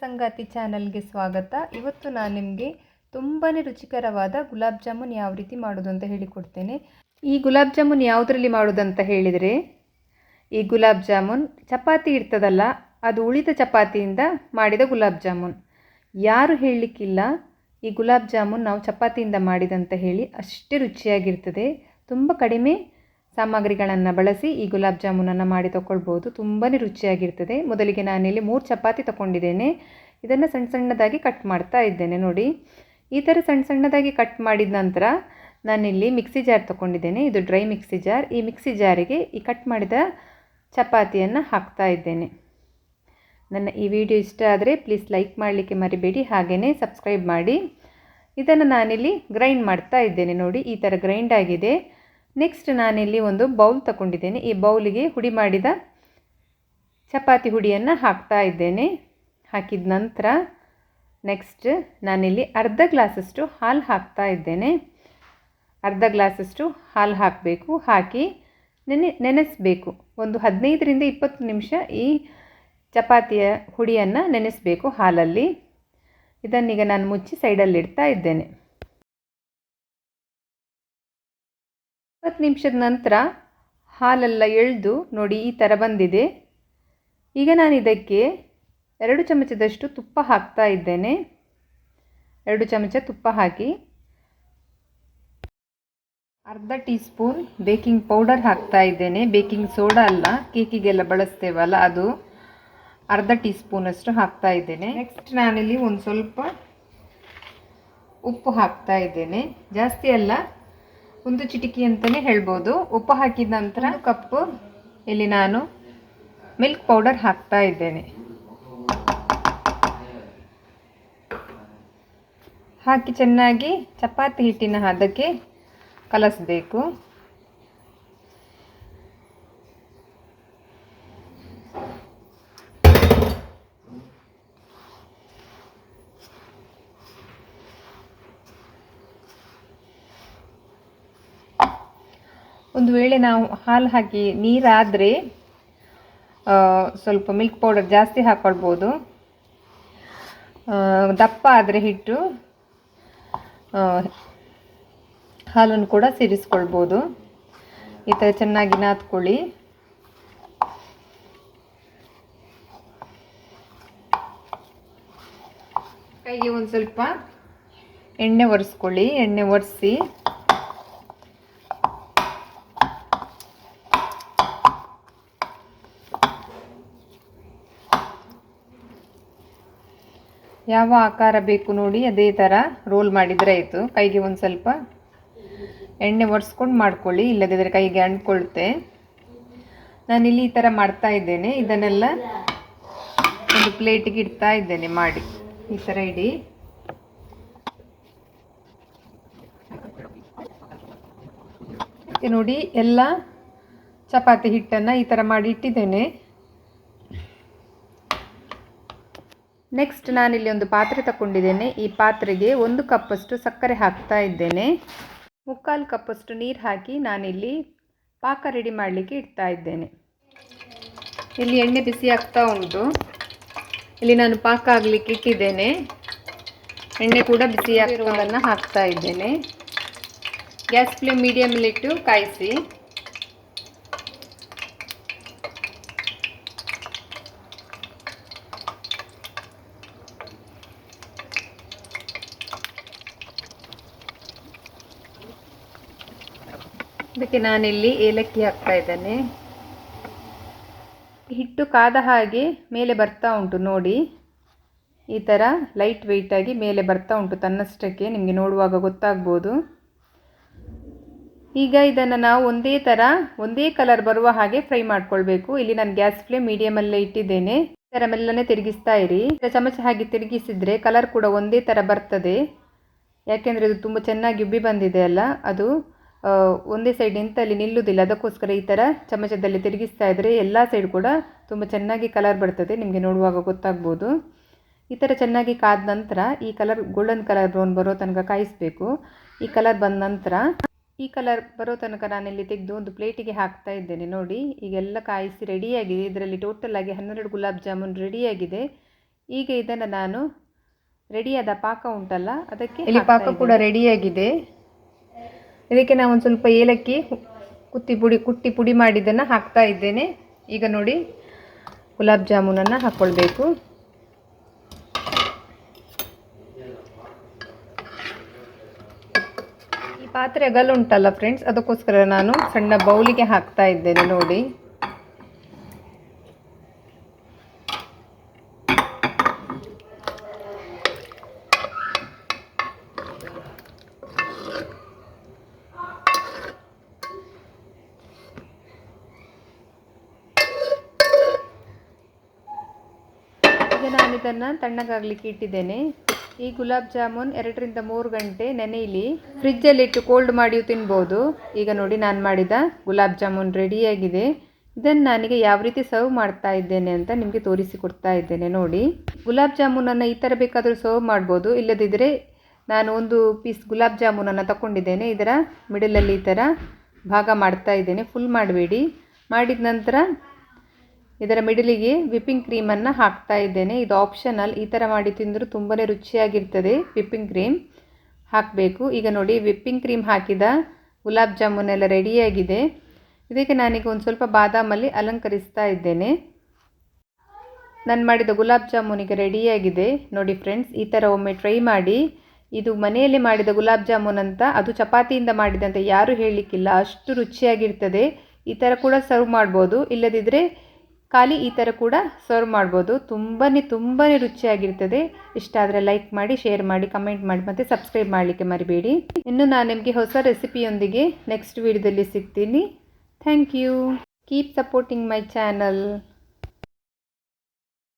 ಸಂಗಾತಿ ಚಾನಲ್ಗೆ ಸ್ವಾಗತ. ಇವತ್ತು ನಾನು ನಿಮಗೆ ತುಂಬಾ ರುಚಿಕರವಾದ ಗುಲಾಬ್ ಜಾಮೂನ್ ಯಾವ ರೀತಿ ಮಾಡೋದು ಅಂತ ಹೇಳಿಕೊಡ್ತೇನೆ. ಈ ಗುಲಾಬ್ ಜಾಮೂನ್ ಯಾವುದರಲ್ಲಿ ಮಾಡೋದಂತ ಹೇಳಿದರೆ, ಈ ಗುಲಾಬ್ ಜಾಮೂನ್ ಚಪಾತಿ ಇರ್ತದಲ್ಲ, ಅದು ಉಳಿದ ಚಪಾತಿಯಿಂದ ಮಾಡಿದ ಗುಲಾಬ್ ಜಾಮೂನ್. ಯಾರು ಹೇಳಲಿಕ್ಕಿಲ್ಲ, ಈ ಗುಲಾಬ್ ಜಾಮೂನ್ ನಾವು ಚಪಾತಿಯಿಂದ ಮಾಡಿದಂತ ಹೇಳಿ ಅಷ್ಟೇ ರುಚಿಯಾಗಿರ್ತದೆ. ತುಂಬ ಕಡಿಮೆ ಸಾಮಗ್ರಿಗಳನ್ನು ಬಳಸಿ ಈ ಗುಲಾಬ್ ಜಾಮೂನನ್ನು ಮಾಡಿ ತಗೊಳ್ಬೋದು ತುಂಬಾ ರುಚಿಯಾಗಿರ್ತದೆ. ಮೊದಲಿಗೆ ನಾನಿಲ್ಲಿ ಮೂರು ಚಪಾತಿ ತಗೊಂಡಿದ್ದೇನೆ ಇದನ್ನು ಸಣ್ಣ ಸಣ್ಣದಾಗಿ ಕಟ್ ಮಾಡ್ತಾ ಇದ್ದೇನೆ ನೋಡಿ. ಈ ಥರ ಸಣ್ಣ ಸಣ್ಣದಾಗಿ ಕಟ್ ಮಾಡಿದ ನಂತರ ನಾನಿಲ್ಲಿ ಮಿಕ್ಸಿ ಜಾರ್ ತೊಗೊಂಡಿದ್ದೇನೆ ಇದು ಡ್ರೈ ಮಿಕ್ಸಿ ಜಾರ್. ಈ ಮಿಕ್ಸಿ ಜಾರಿಗೆ ಈ ಕಟ್ ಮಾಡಿದ ಚಪಾತಿಯನ್ನು ಹಾಕ್ತಾ ಇದ್ದೇನೆ. ನನ್ನ ಈ ವಿಡಿಯೋ ಇಷ್ಟ ಆದರೆ ಪ್ಲೀಸ್ ಲೈಕ್ ಮಾಡಲಿಕ್ಕೆ ಮರಿಬೇಡಿ. ಹಾಗೆಯೇ ಸಬ್ಸ್ಕ್ರೈಬ್ ಮಾಡಿ. ಇದನ್ನು ನಾನಿಲ್ಲಿ ಗ್ರೈಂಡ್ ಮಾಡ್ತಾ ಇದ್ದೇನೆ ನೋಡಿ. ಈ ಥರ ಗ್ರೈಂಡ್ ಆಗಿದೆ. ನೆಕ್ಸ್ಟ್ ನಾನಿಲ್ಲಿ ಒಂದು ಬೌಲ್ ತಗೊಂಡಿದ್ದೇನೆ ಈ ಬೌಲಿಗೆ ಹುಡಿ ಮಾಡಿದ ಚಪಾತಿ ಹುಡಿಯನ್ನು ಹಾಕ್ತಾ ಇದ್ದೇನೆ. ಹಾಕಿದ ನಂತರ ನೆಕ್ಸ್ಟ್ ನಾನಿಲ್ಲಿ ಅರ್ಧ ಗ್ಲಾಸಷ್ಟು ಹಾಲು ಹಾಕ್ತಾ ಇದ್ದೇನೆ. ಅರ್ಧ ಗ್ಲಾಸಷ್ಟು ಹಾಲು ಹಾಕಬೇಕು. ಹಾಕಿ ನೆನೆ, ನೆನೆಸಬೇಕು. ಒಂದು ಹದಿನೈದರಿಂದ ಇಪ್ಪತ್ತು ನಿಮಿಷ ಈ ಚಪಾತಿಯ ಹುಡಿಯನ್ನು ನೆನೆಸಬೇಕು ಹಾಲಲ್ಲಿ. ಇದನ್ನೀಗ ನಾನು ಮುಚ್ಚಿ ಸೈಡಲ್ಲಿ ಇಡ್ತಾ ಇದ್ದೇನೆ. ಇಪ್ಪತ್ತು ನಿಮಿಷದ ನಂತರ ಹಾಲೆಲ್ಲ ಎಳೆದು ನೋಡಿ ಈ ಥರ ಬಂದಿದೆ. ಈಗ ನಾನು ಇದಕ್ಕೆ ಎರಡು ಚಮಚದಷ್ಟು ತುಪ್ಪ ಹಾಕ್ತಾ ಇದ್ದೇನೆ. ಎರಡು ಚಮಚ ತುಪ್ಪ ಹಾಕಿ ಅರ್ಧ ಟೀ ಸ್ಪೂನ್ ಬೇಕಿಂಗ್ ಪೌಡರ್ ಹಾಕ್ತಾ ಇದ್ದೇನೆ. ಬೇಕಿಂಗ್ ಸೋಡಾ ಅಲ್ಲ, ಕೇಕಿಗೆಲ್ಲ ಬಳಸ್ತೇವಲ್ಲ ಅದು. ಅರ್ಧ ಟೀ ಸ್ಪೂನಷ್ಟು ಹಾಕ್ತಾ ಇದ್ದೇನೆ. ನೆಕ್ಸ್ಟ್ ನಾನಿಲ್ಲಿ ಒಂದು ಸ್ವಲ್ಪ ಉಪ್ಪು ಹಾಕ್ತಾ ಇದ್ದೇನೆ. ಜಾಸ್ತಿ ಅಲ್ಲ ಒಂದು ಚಿಟಿಕಿ ಅಂತಲೇ ಹೇಳ್ಬೋದು. ಉಪ್ಪು ಹಾಕಿದ ನಂತರ ಕಪ್ಪು ಇಲ್ಲಿ ನಾನು ಮಿಲ್ಕ್ ಪೌಡರ್ ಹಾಕ್ತಾ ಇದ್ದೇನೆ. ಹಾಕಿ ಚೆನ್ನಾಗಿ ಚಪಾತಿ ಹಿಟ್ಟಿನ ಹದಕ್ಕೆ ಕಲಸಬೇಕು. ಒಂದು ವೇಳೆ ನಾವು ಹಾಲು ಹಾಕಿ ನೀರಾದರೆ ಸ್ವಲ್ಪ ಮಿಲ್ಕ್ ಪೌಡರ್ ಜಾಸ್ತಿ ಹಾಕ್ಕೊಳ್ಬೋದು ದಪ್ಪ ಆದರೆ ಹಿಟ್ಟು ಹಾಲನ್ನು ಕೂಡ ಸೇರಿಸ್ಕೊಳ್ಬೋದು. ಈ ಥರ ಚೆನ್ನಾಗಿ ನಾದ್ಕೊಳ್ಳಿ. ಕೈಗೆ ಒಂದು ಸ್ವಲ್ಪ ಎಣ್ಣೆ ಒರೆಸ್ಕೊಳ್ಳಿ, ಎಣ್ಣೆ ಒರೆಸಿ. ಯಾವ ಆಕಾರ ಬೇಕು ನೋಡಿ ಅದೇ ಥರ ರೋಲ್ ಮಾಡಿದರೆ ಆಯಿತು. ಕೈಗೆ ಒಂದು ಸ್ವಲ್ಪ ಎಣ್ಣೆ ಒರೆಸ್ಕೊಂಡು ಮಾಡ್ಕೊಳ್ಳಿ ಇಲ್ಲದಿದ್ದರೆ ಕೈಗೆ ಅಂಟ್ಕೊಳ್ತೆ. ನಾನಿಲ್ಲಿ ಈ ಥರ ಮಾಡ್ತಾ ಇದ್ದೇನೆ. ಇದನ್ನೆಲ್ಲ ಒಂದು ಪ್ಲೇಟಿಗೆ ಇಡ್ತಾ ಇದ್ದೇನೆ ಮಾಡಿ. ಈ ಥರ ಇಡಿ. ನೋಡಿ, ಎಲ್ಲ ಚಪಾತಿ ಹಿಟ್ಟನ್ನು ಈ ಥರ ಮಾಡಿ ಇಟ್ಟಿದ್ದೇನೆ. ನೆಕ್ಸ್ಟ್ ನಾನಿಲ್ಲಿ ಒಂದು ಪಾತ್ರೆ ತಗೊಂಡಿದ್ದೇನೆ ಈ ಪಾತ್ರೆಗೆ ಒಂದು ಕಪ್ಪಷ್ಟು ಸಕ್ಕರೆ ಹಾಕ್ತಾ ಇದ್ದೇನೆ. ಮುಕ್ಕಾಲು ಕಪ್ಪಷ್ಟು ನೀರು ಹಾಕಿ ನಾನಿಲ್ಲಿ ಪಾಕ ರೆಡಿ ಮಾಡಲಿಕ್ಕೆ ಇಡ್ತಾ ಇದ್ದೇನೆ. ಇಲ್ಲಿ ಎಣ್ಣೆ ಬಿಸಿ ಆಗ್ತಾ ಉಂಟು. ಇಲ್ಲಿ ನಾನು ಪಾಕ ಆಗಲಿಕ್ಕೆ ಇಟ್ಟಿದ್ದೇನೆ. ಎಣ್ಣೆ ಕೂಡ ಬಿಸಿ ಆಗಿರುವುದನ್ನು ಹಾಕ್ತಾ ಇದ್ದೇನೆ. ಗ್ಯಾಸ್ ಫ್ಲೇಮ್ ಮೀಡಿಯಮಲ್ಲಿಟ್ಟು ಕಾಯಿಸಿ. ಇದಕ್ಕೆ ನಾನಿಲ್ಲಿ ಏಲಕ್ಕಿ ಹಾಕ್ತಾ ಇದ್ದೇನೆ. ಹಿಟ್ಟು ಕಾದ ಹಾಗೆ ಮೇಲೆ ಬರ್ತಾ ಉಂಟು ನೋಡಿ. ಈ ಥರ ಲೈಟ್ ವೆಯ್ಟಾಗಿ ಮೇಲೆ ಬರ್ತಾ ಉಂಟು ತನ್ನಷ್ಟಕ್ಕೆ, ನಿಮಗೆ ನೋಡುವಾಗ ಗೊತ್ತಾಗ್ಬೋದು. ಈಗ ಇದನ್ನು ನಾವು ಒಂದೇ ಥರ ಒಂದೇ ಕಲರ್ ಬರುವ ಹಾಗೆ ಫ್ರೈ ಮಾಡ್ಕೊಳ್ಬೇಕು. ಇಲ್ಲಿ ನಾನು ಗ್ಯಾಸ್ ಫ್ಲೇಮ್ ಮೀಡಿಯಮಲ್ಲೇ ಇಟ್ಟಿದ್ದೇನೆ. ಈ ಥರ ಮೆಲ್ಲನೆ ತಿರುಗಿಸ್ತಾ ಇರಿ. ಚಮಚ ಹಾಗೆ ತಿರುಗಿಸಿದರೆ ಕಲರ್ ಕೂಡ ಒಂದೇ ಥರ ಬರ್ತದೆ. ಯಾಕೆಂದರೆ ಇದು ತುಂಬ ಚೆನ್ನಾಗಿ ಉಬ್ಬಿ ಬಂದಿದೆ ಅಲ್ಲ, ಅದು ಒಂದೇ ಸೈಡ್ ನಿಂತಲ್ಲಿ ನಿಲ್ಲುವುದಿಲ್ಲ. ಅದಕ್ಕೋಸ್ಕರ ಈ ಥರ ಚಮಚದಲ್ಲಿ ತಿರುಗಿಸ್ತಾ ಇದ್ದರೆ ಎಲ್ಲ ಸೈಡ್ ಕೂಡ ತುಂಬ ಚೆನ್ನಾಗಿ ಕಲರ್ ಬರ್ತದೆ. ನಿಮಗೆ ನೋಡುವಾಗ ಗೊತ್ತಾಗ್ಬೋದು. ಈ ಥರ ಚೆನ್ನಾಗಿ ಕಾದ ನಂತರ ಈ ಕಲರ್ ಗೋಲ್ಡನ್ ಕಲರ್ ಬ್ರೌನ್ ಬರೋ ತನಕ ಕಾಯಿಸಬೇಕು. ಈ ಕಲರ್ ಬಂದ ನಂತರ ಈ ಕಲರ್ ಬರೋ ತನಕ ನಾನಿಲ್ಲಿ ತೆಗೆದು ಒಂದು ಪ್ಲೇಟಿಗೆ ಹಾಕ್ತಾ ಇದ್ದೇನೆ. ನೋಡಿ ಈಗೆಲ್ಲ ಕಾಯಿಸಿ ರೆಡಿಯಾಗಿದೆ ಇದರಲ್ಲಿ ಟೋಟಲ್ ಆಗಿ ಹನ್ನೆರಡು ಗುಲಾಬ್ ಜಾಮೂನ್ ರೆಡಿಯಾಗಿದೆ ಈಗ ಇದನ್ನು ನಾನು ರೆಡಿಯಾದ ಪಾಕ ಉಂಟಲ್ಲ ಅದಕ್ಕೆ ಇಲ್ಲಿ ಪಾಕ ಕೂಡ ರೆಡಿಯಾಗಿದೆ ಇದಕ್ಕೆ ನಾವು ಒಂದು ಸ್ವಲ್ಪ ಏಲಕ್ಕಿ ಕುತ್ತಿ ಪುಡಿ, ಕುಟ್ಟಿ ಪುಡಿ ಮಾಡಿದ್ದನ್ನು ಹಾಕ್ತಾ ಇದ್ದೇನೆ. ಈಗ ನೋಡಿ ಗುಲಾಬ್ ಜಾಮೂನನ್ನು ಹಾಕ್ಕೊಳ್ಬೇಕು ಈ ಪಾತ್ರೆ ಅಗಲ್ ಉಂಟಲ್ಲ ಫ್ರೆಂಡ್ಸ್ ಅದಕ್ಕೋಸ್ಕರ ನಾನು ಸಣ್ಣ ಬೌಲಿಗೆ ಹಾಕ್ತಾ ಇದ್ದೇನೆ ನೋಡಿ. ನಾನು ಇದನ್ನು ತಣ್ಣಗಾಗಲಿಕ್ಕೆ ಇಟ್ಟಿದ್ದೇನೆ. ಈ ಗುಲಾಬ್ ಜಾಮೂನ್ ಎರಡರಿಂದ ಮೂರು ಗಂಟೆ ನೆನೆಯಲಿ ಫ್ರಿಜ್ಜಲ್ಲಿಟ್ಟು ಕೋಲ್ಡ್ ಮಾಡಿಯೂ ತಿನ್ಬೋದು. ಈಗ ನೋಡಿ ನಾನು ಮಾಡಿದ ಗುಲಾಬ್ ಜಾಮೂನ್ ರೆಡಿಯಾಗಿದೆ. ಇದನ್ನು ನನಗೆ ಯಾವ ರೀತಿ ಸರ್ವ್ ಮಾಡ್ತಾ ಇದ್ದೇನೆ ಅಂತ ನಿಮಗೆ ತೋರಿಸಿಕೊಡ್ತಾ ಇದ್ದೇನೆ, ನೋಡಿ. ಗುಲಾಬ್ ಜಾಮೂನನ್ನು ಈ ಥರ ಬೇಕಾದರೂ ಸರ್ವ್ ಮಾಡ್ಬೋದು. ಇಲ್ಲದಿದ್ದರೆ ನಾನು ಒಂದು ಪೀಸ್ ಗುಲಾಬ್ ಜಾಮೂನನ್ನು ತಗೊಂಡಿದ್ದೇನೆ ಇದರ ಮಿಡಲಲ್ಲಿ ಈ ಥರ ಭಾಗ ಮಾಡ್ತಾ ಇದ್ದೇನೆ. ಫುಲ್ ಮಾಡಬೇಡಿ. ಮಾಡಿದ ನಂತರ ಇದರ ಮಿಡಲಿಗೆ ವಿಪ್ಪಿಂಗ್ ಕ್ರೀಮನ್ನು ಹಾಕ್ತಾ ಇದ್ದೇನೆ. ಇದು ಆಪ್ಷನಲ್. ಈ ಥರ ಮಾಡಿ ತಿಂದರೂ ತುಂಬಾ ರುಚಿಯಾಗಿರ್ತದೆ ವಿಪ್ಪಿಂಗ್ ಕ್ರೀಮ್. ಹಾಕಬೇಕು. ಈಗ ನೋಡಿ, ವಿಪ್ಪಿಂಗ್ ಕ್ರೀಮ್ ಹಾಕಿದ ಗುಲಾಬ್ ಜಾಮೂನ್ ಎಲ್ಲ ರೆಡಿಯಾಗಿದೆ ಇದಕ್ಕೆ ನಾನೀಗ ಒಂದು ಸ್ವಲ್ಪ ಬಾದಾಮಲ್ಲಿ ಅಲಂಕರಿಸ್ತಾ ಇದ್ದೇನೆ. ನಾನು ಮಾಡಿದ ಗುಲಾಬ್ ಜಾಮೂನಿಗೆ ರೆಡಿಯಾಗಿದೆ ನೋಡಿ ಫ್ರೆಂಡ್ಸ್ ಈ ಥರ ಒಮ್ಮೆ ಟ್ರೈ ಮಾಡಿ. ಇದು ಮನೆಯಲ್ಲಿ ಮಾಡಿದ ಗುಲಾಬ್ ಜಾಮೂನ್ ಅಂತ, ಅದು ಚಪಾತಿಯಿಂದ ಮಾಡಿದಂತ ಯಾರೂ ಹೇಳಲಿಕ್ಕಿಲ್ಲ ಅಷ್ಟು ರುಚಿಯಾಗಿರ್ತದೆ. ಈ ಥರ ಕೂಡ ಸರ್ವ್ ಮಾಡ್ಬೋದು. ಇಲ್ಲದಿದ್ದರೆ ಖಾಲಿ ಈ ಥರ ಕೂಡ ಸರ್ವ್ ಮಾಡ್ಬೋದು. ತುಂಬಾ ತುಂಬಾ ರುಚಿಯಾಗಿರ್ತದೆ. ಇಷ್ಟ ಆದರೆ ಲೈಕ್ ಮಾಡಿ ಶೇರ್ ಮಾಡಿ ಕಮೆಂಟ್ ಮಾಡಿ, ಮತ್ತು ಸಬ್ಸ್ಕ್ರೈಬ್ ಮಾಡಲಿಕ್ಕೆ ಮರಿಬೇಡಿ. ಇನ್ನು ನಾನು ನಿಮಗೆ ಹೊಸ ರೆಸಿಪಿಯೊಂದಿಗೆ ನೆಕ್ಸ್ಟ್ ವೀಡಿಯೋದಲ್ಲಿ ಸಿಗ್ತೀನಿ. Thank you keep supporting my channel